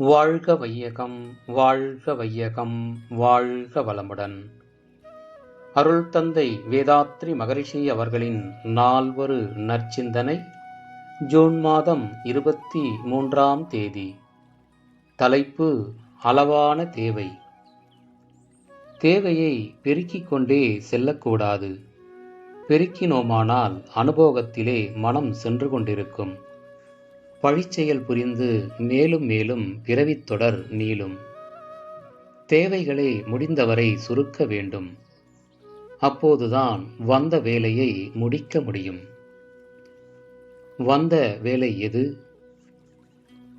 வாழ்க வையகம் வாழ்க வையகம் வாழ்க வளமுடன். அருள் தந்தை வேதாத்ரி மகரிஷி அவர்களின் நால்வரு நற்சிந்தனை ஜூன் மாதம் இருபத்தி மூன்றாம் தேதி. தலைப்பு அளவான தேவை. தேவையை பெருக்கிக் கொண்டே செல்லக்கூடாது. பெருக்கினோமானால் அனுபவத்திலே மனம் சென்று கொண்டிருக்கும். பழிச்செயல் புரிந்து மேலும் மேலும் பிறவித் தொடர் நீளும். தேவைகளை முடிந்தவரை சுருக்க வேண்டும். அப்போதுதான் வந்த வேலையை முடிக்க முடியும். வந்த வேலை எது?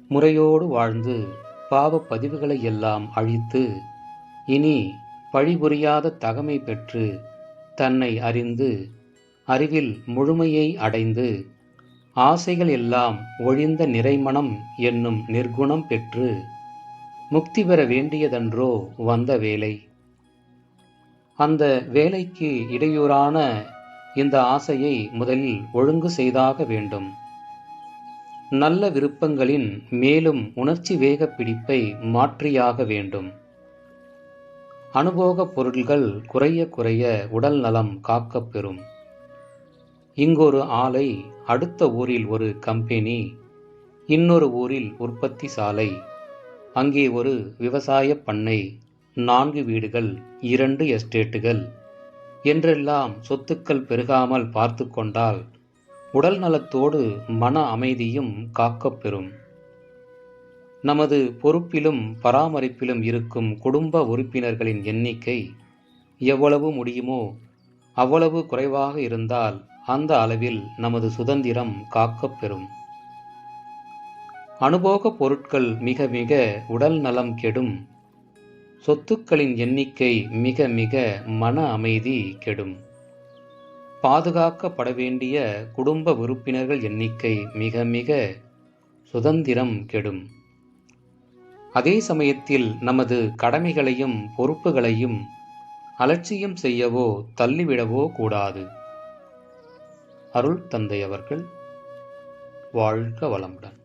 முறையோடு வாழ்ந்து பாவப் பதிவுகளை எல்லாம் அழித்து இனி பழிபுரியாத தகமை பெற்று தன்னை அறிந்து அறிவில் முழுமையை அடைந்து ஆசைகள் எல்லாம் ஒழிந்த நிறைமணம் என்னும் நிர்குணம் பெற்று முக்தி பெற வேண்டியதன்றோ வந்த வேலை. அந்த வேலைக்கு இடையூறான இந்த ஆசையை முதலில் ஒழுங்கு செய்தாக வேண்டும். நல்ல விருப்பங்களின் மேலும் உணர்ச்சி வேக பிடிப்பை மாற்றியாக வேண்டும். அனுபோகப் பொருள்கள் குறைய குறைய உடல் நலம் காக்கப்பெறும் இங்கொரு ஆலை அடுத்த ஊரில் ஒரு கம்பெனி இன்னொரு ஊரில் உற்பத்தி சாலை அங்கே ஒரு விவசாய பண்ணை நான்கு வீடுகள் இரண்டு எஸ்டேட்டுகள் என்றெல்லாம் சொத்துக்கள் பெருகாமல் பார்த்து கொண்டால் உடல் நலத்தோடு மன அமைதியும் காக்கப்பெறும் நமது பொறுப்பிலும் பராமரிப்பிலும் இருக்கும் குடும்ப உறுப்பினர்களின் எண்ணிக்கை எவ்வளவு முடியுமோ அவ்வளவு குறைவாக இருந்தால் அந்த அளவில் நமது சுதந்திரம் காக்கப்பெறும் அனுபோக பொருட்கள் மிக மிக உடல் நலம் கெடும். சொத்துக்களின் எண்ணிக்கை மிக மிக மன அமைதி கெடும். பாதுகாக்கப்பட வேண்டிய குடும்ப உறுப்பினர்கள் எண்ணிக்கை மிக மிக சுதந்திரம் கெடும். அதே சமயத்தில் நமது கடமைகளையும் பொறுப்புகளையும் அலட்சியம் செய்யவோ தள்ளிவிடவோ கூடாது. அருள் தந்தை அவர்கள் வாழ்க வளமுடன்.